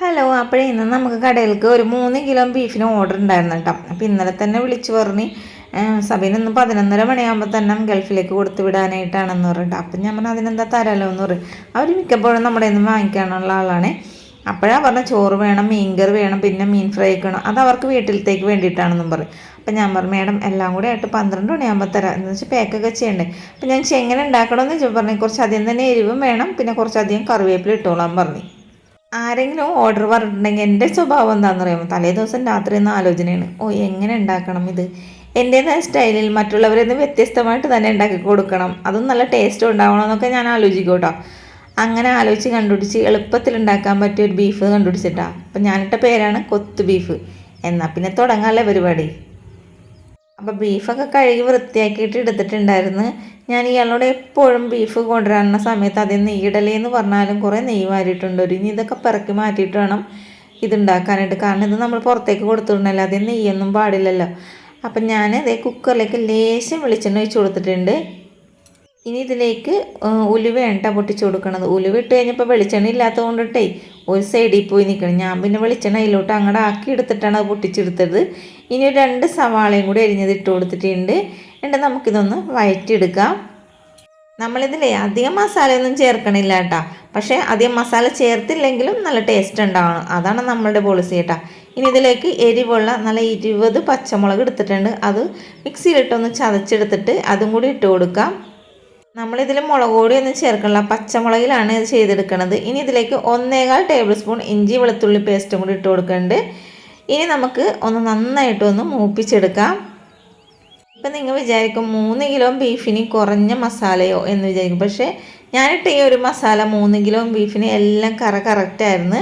Hello അപ്പോൾ ഇന്ന് നമുക്ക് കടയിലേക്ക് ഒരു മൂന്ന് കിലോ ബീഫിന് ഓർഡർ ഉണ്ടായിരുന്നു കേട്ടോ. അപ്പോൾ ഇന്നലെ തന്നെ വിളിച്ചു പറഞ്ഞ് സബീൻ ഇന്ന് പതിനൊന്നര മണിയാകുമ്പോൾ തന്നെ ഗൾഫിലേക്ക് കൊടുത്തു വിടാനായിട്ടാണെന്ന് പറഞ്ഞിട്ട്. അപ്പം ഞാൻ പറഞ്ഞു അതിനെന്താ തരാമല്ലോ എന്ന് പറയും അവർ മിക്കപ്പോഴും നമ്മുടെ നിന്ന് വാങ്ങിക്കാനുള്ള ആളാണ്. അപ്പോഴാണ് പറഞ്ഞ ചോറ് വേണം മീൻ കറി വേണം പിന്നെ മീൻ ഫ്രൈ വെക്കണം അത് അവർക്ക് വീട്ടിലത്തേക്ക് വേണ്ടിയിട്ടാണെന്നും പറയും അപ്പം ഞാൻ പറഞ്ഞു മേഡം എല്ലാം കൂടെ ആയിട്ട് പന്ത്രണ്ട് മണിയാകുമ്പോൾ തരാം. എന്ന് വെച്ചാൽ പാക്കൊക്കെ ചെയ്യണ്ടേ. അപ്പം ഞാൻ എങ്ങനെ ഉണ്ടാക്കണമെന്ന് പറഞ്ഞു കുറച്ചധികം തന്നെ എരിവും വേണം പിന്നെ കുറച്ചധികം കറിവേപ്പില ഇട്ടോളാൻ പറഞ്ഞു. ആരെങ്കിലും ഓർഡർ പറഞ്ഞിട്ടുണ്ടെങ്കിൽ എന്റെ സ്വഭാവം എന്താണെന്ന് അറിയാമോ തലേ ദിവസം രാത്രി എന്ന ആലോചനയാണ്. ഓ എങ്ങനെ ഉണ്ടാക്കണം ഇത്? എന്റെതായ സ്റ്റൈലിൽ മറ്റുള്ളവരിൽ നിന്ന് വ്യത്യസ്തമായിട്ട് തന്നെ ഉണ്ടാക്കി കൊടുക്കണം. അതും നല്ല ടേസ്റ്റ് ഉണ്ടാവണം എന്നൊക്കെ ഞാൻ ആലോചിക്കും കേട്ടോ. അങ്ങനെ ആലോചിച്ച് കണ്ടുപിടിച്ച് എളുപ്പത്തിൽ ഉണ്ടാക്കാൻ പറ്റിയ ഒരു ബീഫ് കണ്ടുപിടിച്ചിട്ടാണ് അപ്പം ഞാനിട്ട പേരാണ് കൊത്തു ബീഫ് എന്നാൽ പിന്നെ തുടങ്ങാമല്ലേ പരിപാടി? അപ്പോൾ ബീഫൊക്കെ കഴുകി വൃത്തിയാക്കിയിട്ട് എടുത്തിട്ടുണ്ടായിരുന്നു. ഞാൻ ഇയാളോട് എപ്പോഴും ബീഫ് കൊണ്ടുവരാനുള്ള സമയത്ത് അതിൽ നെയ്യിടലേ എന്ന് പറഞ്ഞാലും കുറേ നെയ്യ് വാരിയിട്ടുണ്ട്. ഒരു ഇനി ഇതൊക്കെ പിറക്കി മാറ്റിയിട്ട് വേണം ഇതുണ്ടാക്കാനായിട്ട്. കാരണം ഇത് നമ്മൾ പുറത്തേക്ക് കൊടുത്തിട്ടുണ്ടല്ലോ അതിൽ നെയ്യൊന്നും പാടില്ലല്ലോ. അപ്പം ഞാൻ ഇതേ കുക്കറിലേക്ക് ലേശം വെളിച്ചെണ്ണ ഒഴിച്ച് കൊടുത്തിട്ടുണ്ട്. ഇനി ഇതിലേക്ക് ഉലുവയാണ് കേട്ടോ പൊട്ടിച്ച് കൊടുക്കണത്. ഉലുവ ഇട്ട് കഴിഞ്ഞപ്പോൾ വെളിച്ചെണ്ണ ഇല്ലാത്തത് കൊണ്ടിട്ടേ ഒരു സൈഡിൽ പോയി നിൽക്കണം ഞാൻ പിന്നെ വെളിച്ചെണ്ണ അതിലോട്ട് അങ്ങോട്ട് ആക്കി എടുത്തിട്ടാണ് അത് പൊട്ടിച്ചെടുത്തത്. ഇനി രണ്ട് സവാളയും കൂടി അരിഞ്ഞത് ഇട്ട് കൊടുത്തിട്ടുണ്ട്. എന്നിട്ട് നമുക്കിതൊന്ന് വയറ്റിയെടുക്കാം. നമ്മളിതിലേ അധികം മസാലയൊന്നും ചേർക്കണില്ല കേട്ടോ. പക്ഷേ അധികം മസാല ചേർത്തില്ലെങ്കിലും നല്ല ടേസ്റ്റ് ഉണ്ടാവണം. അതാണ് നമ്മളുടെ പോളിസി കേട്ടോ. ഇനി ഇതിലേക്ക് എരിവുള്ള നല്ല ഇരുപത് പച്ചമുളക് എടുത്തിട്ടുണ്ട്. അത് മിക്സിയിലിട്ടൊന്ന് ചതച്ചെടുത്തിട്ട് അതും കൂടി ഇട്ട് കൊടുക്കാം. നമ്മളിതിൽ മുളക് പൊടി ഒന്നും ചേർക്കണില്ല. പച്ചമുളകിലാണ് ഇത് ചെയ്തെടുക്കുന്നത് ഇനി ഇതിലേക്ക് ഒന്നേകാൽ ടേബിൾ സ്പൂൺ ഇഞ്ചി വെളുത്തുള്ളി പേസ്റ്റും കൂടി ഇട്ട് കൊടുക്കുന്നുണ്ട് ഇനി നമുക്ക് ഒന്ന് നന്നായിട്ടൊന്ന് മൂപ്പിച്ചെടുക്കാം. ഇപ്പം നിങ്ങൾ വിചാരിക്കും മൂന്ന് കിലോ ബീഫിന് കുറഞ്ഞ മസാലയോ എന്ന് വിചാരിക്കും. പക്ഷേ ഞാനിട്ട ഈ ഒരു മസാല മൂന്ന് കിലോ ബീഫിന് എല്ലാം കറ കറക്റ്റായിരുന്നു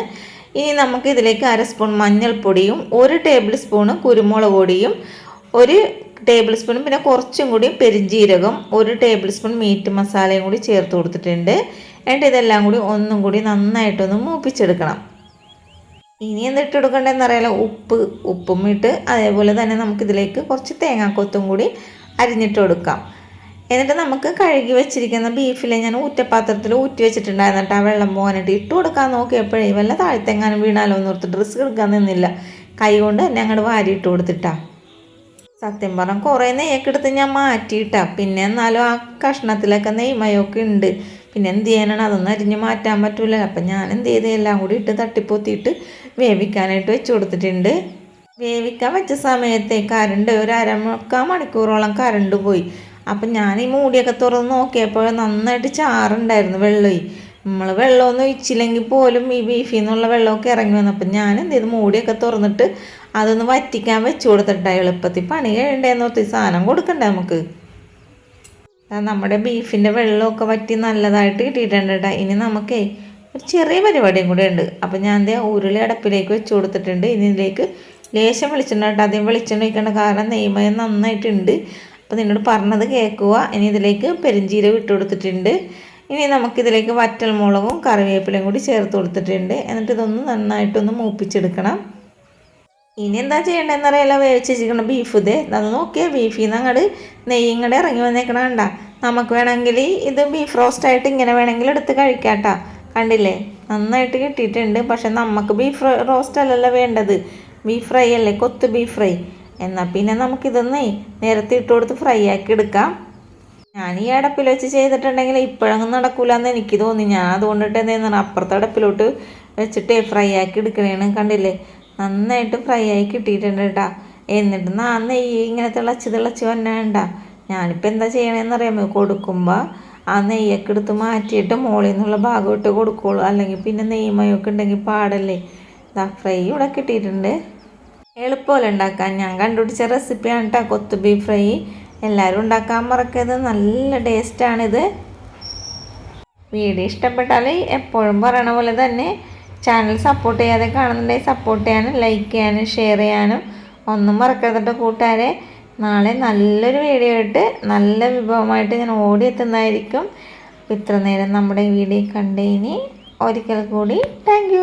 ഇനി നമുക്ക് ഇതിലേക്ക് അര സ്പൂൺ മഞ്ഞൾപ്പൊടിയും ഒരു ടേബിൾ സ്പൂണ് കുരുമുളക് പൊടിയും ഒരു ടേബിൾ സ്പൂണും പിന്നെ കുറച്ചും കൂടി പെരിഞ്ജീരകം ഒരു ടേബിൾ സ്പൂൺ മീറ്റ് മസാലയും കൂടി ചേർത്ത് കൊടുത്തിട്ടുണ്ട്. എന്നിട്ട് ഇതെല്ലാം കൂടി ഒന്നും കൂടി നന്നായിട്ടൊന്ന് മൂപ്പിച്ചെടുക്കണം. ഇനി എന്നിട്ട് കൊടുക്കേണ്ടതെന്ന് അറിയാലോ? ഉപ്പ് ഉപ്പും ഇട്ട് അതേപോലെ തന്നെ നമുക്കിതിലേക്ക് കുറച്ച് തേങ്ങാക്കൊത്തും കൂടി അരിഞ്ഞിട്ട് കൊടുക്കാം. എന്നിട്ട് നമുക്ക് കഴുകി വെച്ചിരിക്കുന്ന ബീഫിലെ ഞാൻ ഊറ്റപാത്രത്തിൽ ഊറ്റി വെച്ചിട്ടുണ്ടായിരുന്നു ആ വെള്ളം പോകാനായിട്ട് ഇട്ട് കൊടുക്കാൻ നോക്കിയപ്പോഴേ വല്ല താഴ്ത്തെങ്ങാനും വീണാലോ എന്ന് ഓർത്ത് ഡ്രസ്സ് എടുക്കാൻ നിന്നില്ല. കൈ കൊണ്ട് തന്നെ അങ്ങോട്ട് വാരി ഇട്ട് കൊടുത്തിട്ടാ. സത്യം പറഞ്ഞാൽ കുറേ നെയ്യൊക്കെ എടുത്ത് ഞാൻ മാറ്റിയിട്ടാ. പിന്നെ എന്നാലും ആ കഷ്ണത്തിലൊക്കെ നെയ്മയൊക്കെ ഉണ്ട്. പിന്നെ എന്ത് ചെയ്യാനാണ്? അതൊന്നും അരിഞ്ഞ് മാറ്റാൻ പറ്റൂല അപ്പം ഞാൻ എന്ത് ചെയ്ത്? എല്ലാം കൂടി ഇട്ട് തട്ടിപ്പൊത്തിയിട്ട് വേവിക്കാനായിട്ട് വെച്ച് കൊടുത്തിട്ടുണ്ട്. വേവിക്കാൻ വെച്ച സമയത്തെ കരണ്ട് ഒരു അരമുക്കാൽ മണിക്കൂറോളം കരണ്ട് പോയി. അപ്പം ഞാൻ ഈ മൂടിയൊക്കെ തുറന്ന് നോക്കിയപ്പോൾ നന്നായിട്ട് ചാറുണ്ടായിരുന്നു വെള്ളമേ. നമ്മൾ വെള്ളമൊന്നും ഒഴിച്ചില്ലെങ്കിൽ പോലും ഈ ബീഫിൽ നിന്നുള്ള വെള്ളമൊക്കെ ഇറങ്ങി വന്നു. അപ്പം ഞാൻ എന്ത് ചെയ്തു? മൂടിയൊക്കെ തുറന്നിട്ട് അതൊന്ന് വറ്റിക്കാൻ വെച്ച് കൊടുത്തിട്ടാ എളുപ്പത്തിൽ പണി കഴിയണ്ടേന്ന് ഒത്തിരി സാധനം കൊടുക്കണ്ടേ നമുക്ക്? നമ്മുടെ ബീഫിന്റെ വെള്ളമൊക്കെ വറ്റി നല്ലതായിട്ട് കിട്ടിയിട്ടുണ്ട് കേട്ടോ. ഇനി നമുക്കേ ഒരു ചെറിയ പരിപാടിയും കൂടെ ഉണ്ട്. അപ്പം ഞാൻ എന്താ ഉരുളി അടപ്പിലേക്ക് വെച്ച് കൊടുത്തിട്ടുണ്ട് ഇതിലേക്ക് ലേശം വെളിച്ചെണ്ണ കേട്ടോ ആദ്യം വെളിച്ചെണ്ണ വയ്ക്കേണ്ട കാരണം നെയ്മയം നന്നായിട്ടുണ്ട്. അപ്പോൾ നിന്നോട് പറഞ്ഞത് കേൾക്കുക ഇനി ഇതിലേക്ക് പെരിഞ്ചീരകം ഇട്ട് കൊടുത്തിട്ടുണ്ട്. ഇനി നമുക്കിതിലേക്ക് വറ്റൽമുളകും കറിവേപ്പിലയും കൂടി ചേർത്ത് കൊടുത്തിട്ടുണ്ട്. എന്നിട്ട് ഇതൊന്ന് നന്നായിട്ടൊന്ന് മൂപ്പിച്ചെടുക്കണം. ഇനി എന്താ ചെയ്യേണ്ടതെന്ന് അറിയില്ല വേവിച്ച് വെച്ചിരിക്കണം ബീഫ് ഇത് അത് നോക്കിയാൽ ബീഫിൽ നിന്ന് അങ്ങോട്ട് നെയ്യും ഇങ്ങോട്ട് ഇറങ്ങി വന്നേക്കണ കണ്ട. നമുക്ക് വേണമെങ്കിൽ ഇത് ബീഫ് റോസ്റ്റ് ആയിട്ട് ഇങ്ങനെ വേണമെങ്കിൽ എടുത്ത് കഴിക്കാട്ടാ. കണ്ടില്ലേ? നന്നായിട്ട് കിട്ടിയിട്ടുണ്ട്. പക്ഷെ നമുക്ക് ബീഫ് റോസ്റ്റ് അല്ലല്ലോ വേണ്ടത്. ബീഫ് ഫ്രൈ അല്ലേ? കൊത്ത് ബീഫ് ഫ്രൈ എന്നാൽ പിന്നെ നമുക്കിതൊന്നേ നേരത്തെ ഇട്ട് കൊടുത്ത് ഫ്രൈ ആക്കി എടുക്കാം. ഞാൻ ഈ അടപ്പിൽ വെച്ച് ചെയ്തിട്ടുണ്ടെങ്കിൽ ഇപ്പോഴൊന്നും നടക്കൂലെന്ന് എനിക്ക് തോന്നി. ഞാൻ അതുകൊണ്ടിട്ട് എന്താ അപ്പുറത്തെ അടപ്പിലോട്ട് വെച്ചിട്ട് ഫ്രൈ ആക്കി എടുക്കണേണ്. കണ്ടില്ലേ? നന്നായിട്ട് ഫ്രൈ ആയി കിട്ടിയിട്ടുണ്ട് കേട്ടോ എന്നിട്ട് നാ നെയ്യ് ഇങ്ങനെ തിളച്ച് തിളച്ച് വന്നാണ്ട. ഞാനിപ്പോൾ എന്താ ചെയ്യണമെന്ന് അറിയാമോ? കൊടുക്കുമ്പോൾ ആ നെയ്യൊക്കെ എടുത്ത് മാറ്റിയിട്ട് മുകളിൽ നിന്നുള്ള ഭാഗം ഇട്ട് കൊടുക്കുള്ളൂ. അല്ലെങ്കിൽ പിന്നെ നെയ്മയൊക്കെ ഉണ്ടെങ്കിൽ പാടല്ലേ. ഇതാ ഫ്രൈ ഇവിടെ കിട്ടിയിട്ടുണ്ട്. എളുപ്പമല്ല ഉണ്ടാക്കാൻ? ഞാൻ കണ്ടുപിടിച്ച റെസിപ്പിയാണ് കേട്ടോ ബീഫ് ഫ്രൈ എല്ലാവരും ഉണ്ടാക്കാൻ മറക്കരുത്. നല്ല ടേസ്റ്റാണിത് വീഡിയോ ഇഷ്ടപ്പെട്ടാൽ എപ്പോഴും പറയണ പോലെ തന്നെ ചാനൽ സപ്പോർട്ട് ചെയ്യാതെ കാണുന്നുണ്ടെങ്കിൽ സപ്പോർട്ട് ചെയ്യാനും ലൈക്ക് ചെയ്യാനും ഷെയർ ചെയ്യാനും ഒന്നും മറക്കരുതിട്ട് കൂട്ടുകാരെ. നാളെ നല്ലൊരു വീഡിയോ ഇട്ട് നല്ല വിഭവമായിട്ട് ഞാൻ ഓടിയെത്തുന്നതായിരിക്കും ഇത്ര നേരം നമ്മുടെ വീഡിയോ കണ്ടതിന് ഒരിക്കൽ കൂടി താങ്ക്